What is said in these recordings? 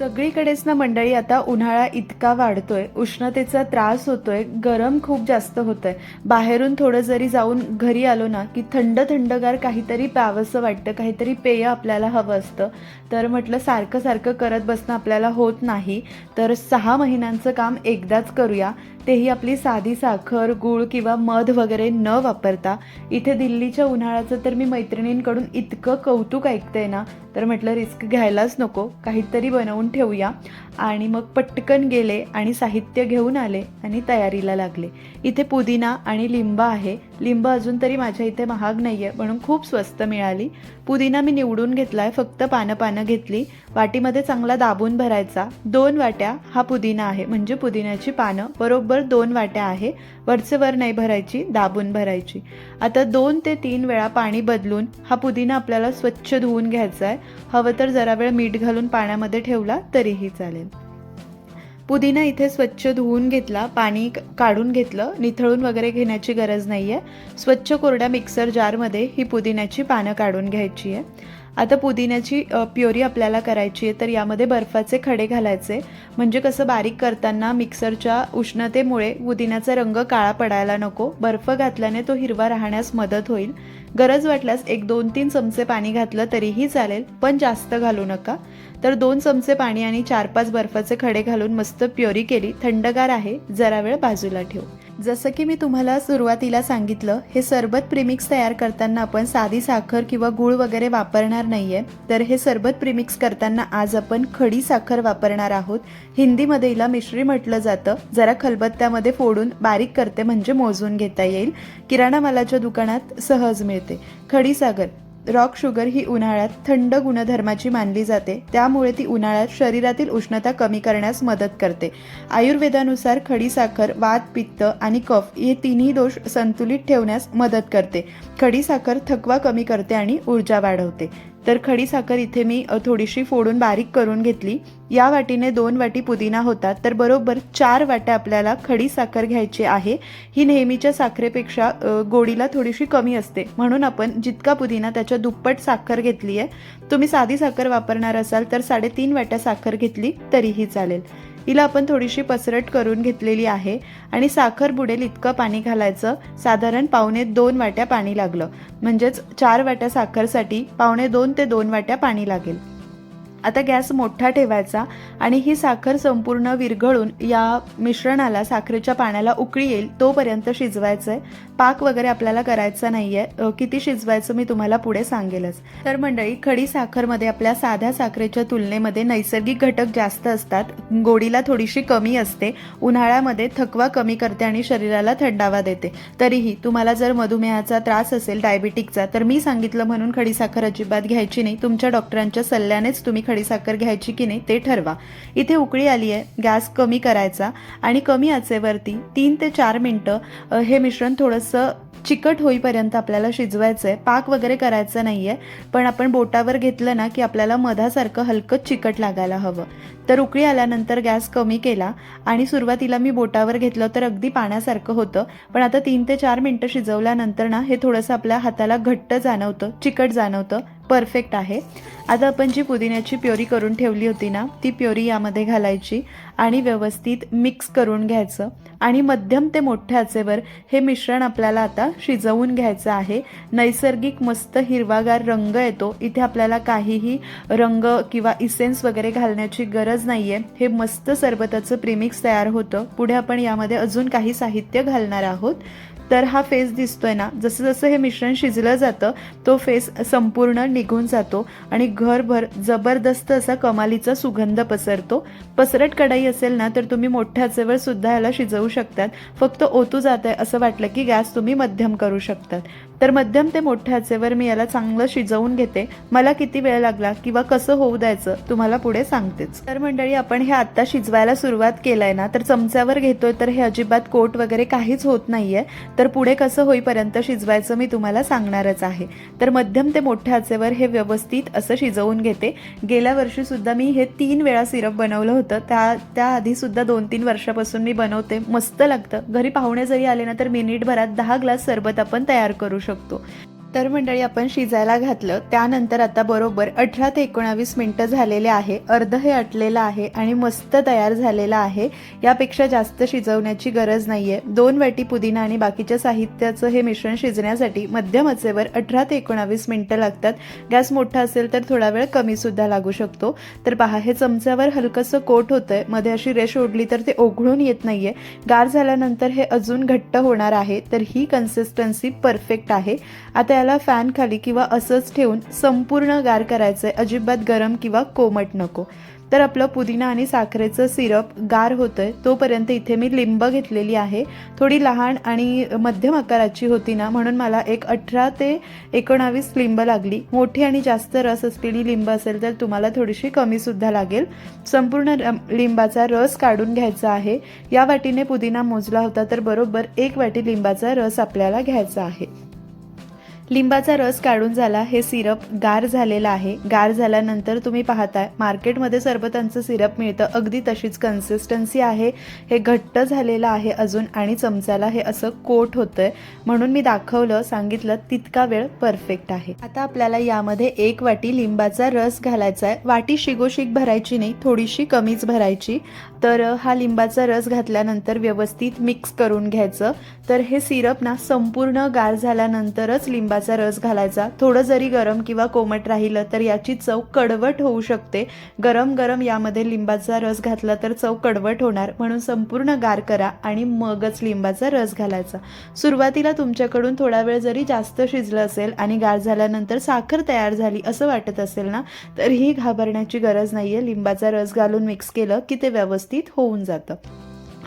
सगळीकडेच ना मंडळी आता उन्हाळा इतका वाढतोय. उष्णतेचा त्रास होतोय. गरम खूप जास्त होतंय. बाहेरून थोडं जरी जाऊन घरी आलो ना की थंड थंडगार काहीतरी प्यावंसं वाटतं काहीतरी पेय आपल्याला हवं असतं. तर म्हटलं सारखं सारखं करत बसणं आपल्याला होत नाही. तर सहा महिन्यांचं काम एकदाच करूया. तेही आपली साधी साखर गूळ किंवा मध वगैरे न वापरता. इथे दिल्लीच्या उन्हाळ्याचं तर मी मैत्रिणींकडून इतकं कौतुक ऐकते ना तर म्हटलं रिस्क घ्यायलाच नको. काहीतरी बनवून ठेवूया. आणि मग पटकन गेले आणि साहित्य घेऊन आले आणि तयारीला लागले. इथे पुदिना आणि लिंबा आहे. लिंब अजून तरी माझ्या इथे महाग नाही आहे म्हणून खूप स्वस्त मिळाली. पुदिना मी निवडून घेतला आहे फक्त पानं पानं घेतली. वाटीमध्ये चांगला दाबून भरायचा. दोन वाट्या हा पुदिना आहे म्हणजे पुदिन्याची पानं. बरोबर दोन वाट्या आहे. वरचे वर नाही भरायची दाबून भरायची. आता दोन ते तीन वेळा पाणी बदलून हा पुदिना आपल्याला स्वच्छ धुवून घ्यायचा आहे हवं तर जरा वेळ मीठ घालून पाण्यामध्ये ठेवला तरीही चालेल. पुदिना इथे स्वच्छ धुवून घेतला पाणी काढून घेतलं निथळून वगैरे घेण्याची गरज नाही आहे स्वच्छ कोरड्या मिक्सर जारमध्ये ही पुदिन्याची पानं काढून घ्यायची आहे. आता पुदिन्याची प्युरी आपल्याला करायची आहे तर यामध्ये बर्फाचे खडे घालायचे. म्हणजे कसं बारीक करताना मिक्सरच्या उष्णतेमुळे पुदिन्याचा रंग काळा पडायला नको. बर्फ घातल्याने तो हिरवा राहण्यास मदत होईल. गरज वाटल्यास एक दोन तीन चमचे पाणी घातलं तरीही चालेल पण जास्त घालू नका. तर दोन चमचे पाणी आणि चार पाच बर्फाचे खडे घालून मस्त प्युरी केली थंडगार आहे जरा वेळ बाजूला ठेव. जसं की मी तुम्हाला सुरुवातीला सांगितलं हे सरबत प्रिमिक्स तयार करताना आपण साधी साखर किंवा गूळ वगैरे वापरणार नाही आहे तर हे सरबत प्रिमिक्स करताना आज आपण खडी साखर वापरणार आहोत. हिंदीमध्ये हिला मिश्री म्हटलं जातं. जरा खलबत्त्यामध्ये फोडून बारीक करते म्हणजे मोजून घेता येईल. किराणा मालाच्या दुकानात सहज मिळते. खडी साखर. रॉक शुगर ही उन्हाळ्यात थंड गुणधर्माची मानली जाते. त्यामुळे ती उन्हाळ्यात शरीरातील उष्णता कमी करण्यास मदत करते. आयुर्वेदानुसार खडी साखर वात पित्त आणि कफ हे तिन्ही दोष संतुलित ठेवण्यास मदत करते. खडीसाखर थकवा कमी करते आणि ऊर्जा वाढवते. तर खडी साखर इथे मी थोडीशी फोडून बारीक करून घेतली. या वाटीने दोन वाटी पुदिना होता तर बरोबर चार वाट्या आपल्याला खडी साखर घ्यायची आहे. ही नेहमीच्या साखरेपेक्षा गोडीला थोडीशी कमी असते. म्हणून आपण जितका पुदिना त्याच्या दुप्पट साखर घेतली आहे तुम्ही साधी साखर वापरणार असाल तर साडेतीन वाट्या साखर घेतली तरीही चालेल. हिला आपण थोडीशी पसरट करून घेतलेली आहे आणि साखर बुडेल इतकं पाणी घालायचं साधारण पावणे दोन वाट्या पाणी लागलं. म्हणजेच चार वाट्या साखरसाठी पावणे दोन ते दोन वाट्या पाणी लागेल. आता गॅस मोठा ठेवायचा आणि ही साखर संपूर्ण विरघळून या मिश्रणाला साखरेच्या पाण्याला उकळी येईल तोपर्यंत शिजवायचं आहे पाक वगैरे आपल्याला करायचा नाही आहे किती शिजवायचं मी तुम्हाला पुढे सांगेलच. तर मंडळी खडी साखरमध्ये आपल्या साध्या साखरेच्या तुलनेमध्ये नैसर्गिक घटक जास्त असतात. गोडीला थोडीशी कमी असते. उन्हाळ्यामध्ये थकवा कमी करते आणि शरीराला थंडावा देते. तरीही तुम्हाला जर मधुमेहाचा त्रास असेल डायबिटिकचा तर मी सांगितलं म्हणून खडी साखर अजिबात घ्यायची नाही. तुमच्या डॉक्टरांच्या सल्ल्यानेच तुम्ही खडीसाखर घ्यायची की नाही ते ठरवा. इथे उकळी आली आहे. गॅस कमी करायचा आणि कमी आचेवरती तीन ते चार मिनटं हे मिश्रण थोडंसं चिकट होईपर्यंत आपल्याला शिजवायचं आहे पाक वगैरे करायचं नाही आहे पण आपण बोटावर घेतलं ना की आपल्याला मधासारखं हलकं चिकट लागायला हवं. तर उकळी आल्यानंतर गॅस कमी केला आणि सुरुवातीला मी बोटावर घेतलं तर अगदी पाण्यासारखं होतं. पण आता तीन ते चार मिनटं शिजवल्यानंतर ना हे थोडंसं आपल्या हाताला घट्ट जाणवतं चिकट जाणवतं. परफेक्ट आहे. आता आपण जी पुदिन्याची प्युरी करून ठेवली होती ना ती प्युरी यामध्ये घालायची आणि व्यवस्थित मिक्स करून घ्यायचं. आणि मध्यम ते मोठ्या आचेवर हे मिश्रण आपल्याला आता शिजवून घ्यायचं आहे. नैसर्गिक मस्त हिरवागार रंग येतो. इथे आपल्याला काहीही रंग किंवा इसेन्स वगैरे घालण्याची गरज नाही आहे हे मस्त सरबताचं प्रिमिक्स तयार होतं. पुढे आपण यामध्ये अजून काही साहित्य घालणार आहोत. तर हा फेस दिसतोय ना जसं जसं हे मिश्रण शिजलं जातं तो फेस संपूर्ण निघून जातो आणि घरभर जबरदस्त असा कमालीचा सुगंध पसरतो. पसरट कढाई असेल ना तर तुम्ही मोठ्या आचेवर सुद्धा याला शिजवू शकतात. फक्त ओतू जात आहे असं वाटलं की गॅस तुम्ही मध्यम करू शकतात. तर मध्यम ते मोठ्या आचेवर मी याला चांगलं शिजवून घेते. मला किती वेळ लागला किंवा कसं होऊ द्यायचं तुम्हाला पुढे सांगतेच. तर मंडळी आपण हे आत्ता शिजवायला सुरुवात केलंय ना तर चमच्यावर घेतोय तर हे अजिबात कोट वगैरे काहीच होत नाहीये. तर पुढे कसं होईपर्यंत शिजवायचं मी तुम्हाला सांगणारच आहे. तर मध्यम ते मोठ्या आचेवर हे व्यवस्थित असं शिजवून घेते. गेल्या वर्षीसुद्धा मी हे तीन वेळा सिरप बनवलं होतं. त्या त्याआधी सुद्धा दोन तीन वर्षापासून मी बनवते. मस्त लागतं. घरी पाहुणे जरी आले ना तर मिनिटभरात दहा ग्लास सरबत आपण तयार करू शकतो. तर मंडळी आपण शिजायला घातलं. त्यानंतर आता बरोबर अठरा ते एकोणावीस मिनटं झालेले आहे. अर्ध हे अटलेलं आहे आणि मस्त तयार झालेलं आहे. यापेक्षा जास्त शिजवण्याची गरज नाहीये. दोन वाटी पुदिना आणि बाकीच्या साहित्याचं हे मिश्रण शिजण्यासाठी मध्यम आचेवर अठरा ते एकोणावीस मिनटं लागतात. गॅस मोठा असेल तर थोडा वेळ कमी सुद्धा लागू शकतो. तर पहा हे चमच्यावर हलकंसं कोट होतंय. मध्ये अशी रेष ओढली तर ते ओघळून येत नाहीये. गार झाल्यानंतर हे अजून घट्ट होणार आहे. तर ही कन्सिस्टन्सी परफेक्ट आहे. आता याला फॅन खाली किंवा असंच ठेवून संपूर्ण गार करायचं आहे अजिबात गरम किंवा कोमट नको. तर आपलं पुदिना आणि साखरेचं सिरप गार होतं आहे तोपर्यंत इथे मी लिंब घेतलेली आहे. थोडी लहान आणि मध्यम आकाराची होती ना म्हणून मला एक अठरा ते एकोणावीस लिंब लागली. मोठी आणि जास्त रस असलेली लिंब असेल तर तुम्हाला थोडीशी कमीसुद्धा लागेल. संपूर्ण लिंबाचा रस काढून घ्यायचा आहे. या वाटीने पुदिना मोजला होता तर बरोबर एक वाटी लिंबाचा रस आपल्याला घ्यायचा आहे. लिंबाचा रस काढून झाला हे सिरप गार झालेलं आहे. गार झाल्यानंतर तुम्ही पाहताय मार्केटमध्ये सरबतांचं सिरप मिळतं अगदी तशीच कन्सिस्टन्सी आहे. हे घट्ट झालेलं आहे अजून आणि चमचाला हे असं कोट होतंय. म्हणून मी दाखवलं सांगितलं तितका वेळ परफेक्ट आहे. आता आपल्याला यामध्ये एक वाटी लिंबाचा रस घालायचा आहे वाटी शिगोशिक भरायची नाही थोडीशी कमीच भरायची. तर हा लिंबाचा रस घातल्यानंतर व्यवस्थित मिक्स करून घ्यायचं. तर हे सिरप ना संपूर्ण गार झाल्यानंतरच लिंबा लिंबाचा रस घालायचा. थोडं जरी गरम किंवा कोमट राहिलं तर याची चव कडवट होऊ शकते. गरम गरम यामध्ये लिंबाचा रस घातला तर चव कडवट होणार. म्हणून संपूर्ण गार करा आणि मगच लिंबाचा रस घालायचा. सुरुवातीला तुमच्याकडून थोडा वेळ जरी जास्त शिजलं असेल आणि गार झाल्यानंतर साखर तयार झाली असं वाटत असेल ना तर ही घाबरण्याची गरज नाहीये. लिंबाचा रस घालून मिक्स केलं की ते व्यवस्थित होऊन जातं.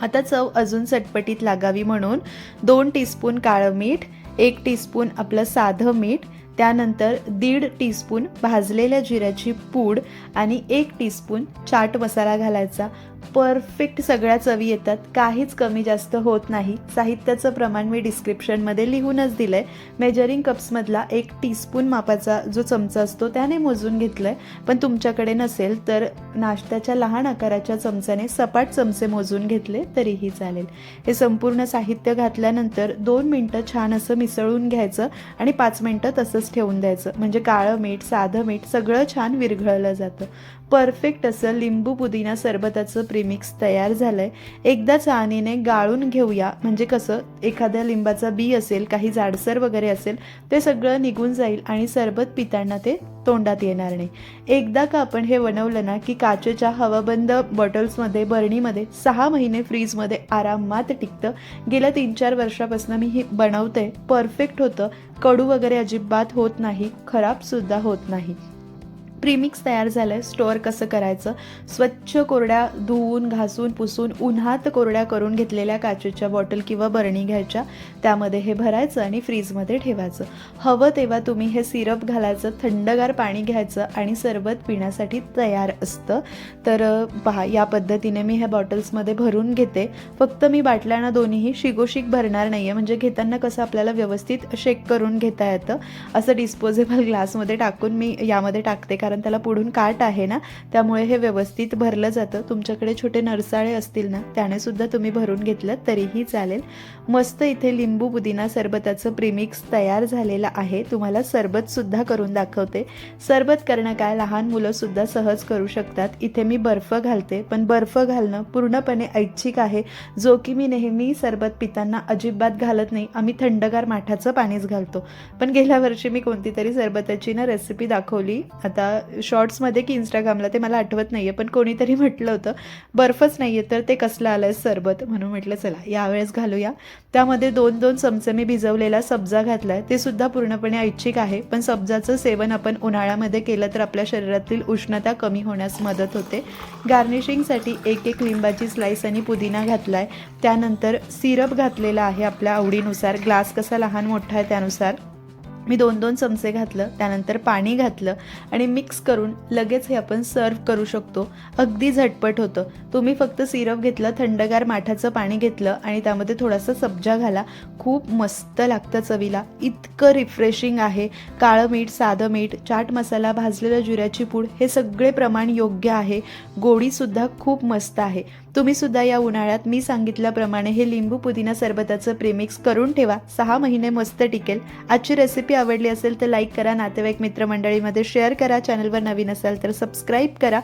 आता चव अजून चटपटीत लागावी म्हणून दोन टीस्पून काळं मीठ एक टीस्पून आपलं साधं मीठ त्यानंतर दीड टीस्पून भाजलेल्या जिऱ्याची पूड आणि एक टीस्पून चाट मसाला घालायचा. परफेक्ट सगळ्या चवी येतात. काहीच कमी जास्त होत नाही. साहित्याचं प्रमाण मी डिस्क्रिप्शनमध्ये लिहूनच दिलं आहे मेजरिंग कप्समधला एक टीस्पून मापाचा जो चमचा असतो त्याने मोजून घेतलं आहे पण तुमच्याकडे नसेल तर नाश्त्याच्या लहान आकाराच्या चमच्याने सपाट चमचे मोजून घेतले तरीही चालेल. हे संपूर्ण साहित्य घातल्यानंतर दोन मिनटं छान असं मिसळून घ्यायचं आणि पाच मिनटं तसं ठेवून द्यायचं. म्हणजे काळं मीठ साधं मीठ सगळं छान विरघळलं जातं. परफेक्ट असं लिंबू पुदिना सरबताचं प्रीमिक्स तयार झालंय. एकदा चाहणीने गाळून घेऊया. म्हणजे कसं एखाद्या लिंबाचा बी असेल काही जाडसर वगैरे असेल ते सगळं निघून जाईल आणि सरबत पिताना ते तोंडात येणार नाही. एकदा का आपण हे बनवलं ना की काचेच्या हवाबंद बॉटल्समध्ये बरणीमध्ये सहा महिने फ्रीजमध्ये आरामात टिकतं. गेल्या तीन चार वर्षापासून मी हे बनवते. परफेक्ट होतं. कडू वगैरे अजिबात होत नाही. खराबसुद्धा होत नाही. प्रीमिक्स तयार झालंय. स्टोअर कसं करायचं? स्वच्छ कोरड्या धुवून घासून पुसून उन्हात कोरड्या करून घेतलेल्या काचेच्या बॉटल किंवा बरणी घ्यायच्या. त्यामध्ये हे भरायचं आणि फ्रीजमध्ये ठेवायचं. हवं तेव्हा तुम्ही हे सिरप घालायचं थंडगार पाणी घ्यायचं आणि सरबत पिण्यासाठी तयार असतं. तर पहा या पद्धतीने मी ह्या बॉटल्समध्ये भरून घेते. फक्त मी बाटल्यांना दोन्हीही शिगोशिक भरणार नाही आहे म्हणजे घेताना कसं आपल्याला व्यवस्थित शेक करून घेता येतं. असं डिस्पोजेबल ग्लासमध्ये टाकून मी यामध्ये टाकते. कारण त्याला पुढून काट आहे ना त्यामुळे हे व्यवस्थित भरलं जातं. तुमच्याकडे छोटे नरसाळे असतील ना त्याने सुद्धा तुम्ही भरून घेतलं तरीही चालेल. मस्त इथे लिंबू पुदिना सरबताचं प्रिमिक्स तयार झालेलं आहे. तुम्हाला सरबत सुद्धा करून दाखवते. सरबत करणं काय लहान मुलं सुद्धा सहज करू शकतात. इथे मी बर्फ घालते पण बर्फ घालणं पूर्णपणे ऐच्छिक आहे. जो की मी नेहमी सरबत पिताना अजिबात घालत नाही. आम्ही थंडगार माठाचं पाणीच घालतो. पण गेल्या वर्षी मी कोणती तरी सरबताची ना रेसिपी दाखवली. आता शॉर्ट्समध्ये की इंस्टाग्रामला ते मला आठवत नाही आहे पण कोणीतरी म्हटलं होतं बर्फच नाही आहे तर ते कसलं आलं आहे सरबत म्हणून म्हटलं चला यावेळेस घालूया. त्यामध्ये दोन दोन चमचे मी भिजवलेला सब्जा घातला आहे ते सुद्धा पूर्णपणे ऐच्छिक आहे पण सब्जाचं सेवन आपण उन्हाळ्यामध्ये केलं तर आपल्या शरीरातील उष्णता कमी होण्यास मदत होते. गार्निशिंगसाठी एक एक लिंबाची स्लाईस आणि पुदिना घातला आहे त्यानंतर सिरप घातलेला आहे आपल्या आवडीनुसार. ग्लास कसा लहान मोठा आहे त्यानुसार. मी दोन दोन चमचे घातलं त्यानंतर पाणी घातलं आणि मिक्स करून लगेच हे आपण सर्व करू शकतो. अगदी झटपट होतं. तुम्ही फक्त सिरप घेतलं थंडगार माठाचं पाणी घेतलं आणि त्यामध्ये थोडासा सब्जा घाला. खूप मस्त लागतं चवीला. इतकं रिफ्रेशिंग आहे. काळं मीठ साधं मीठ चाट मसाला भाजलेलं जिऱ्याची पूड हे सगळे प्रमाण योग्य आहे. गोडीसुद्धा खूप मस्त आहे. तुम्ही सुद्धा या उन्हाळ्यात मी सांगितल्याप्रमाणे हे लिंबू पुदिना सरबताचं प्रेमिक्स करून ठेवा. सहा महिने मस्त टिकेल. आजची रेसिपी आवडली असेल तर लाईक करा. नातेवाईक मित्रमंडळीमध्ये शेअर करा. चॅनलवर नवीन असाल तर सबस्क्राईब करा.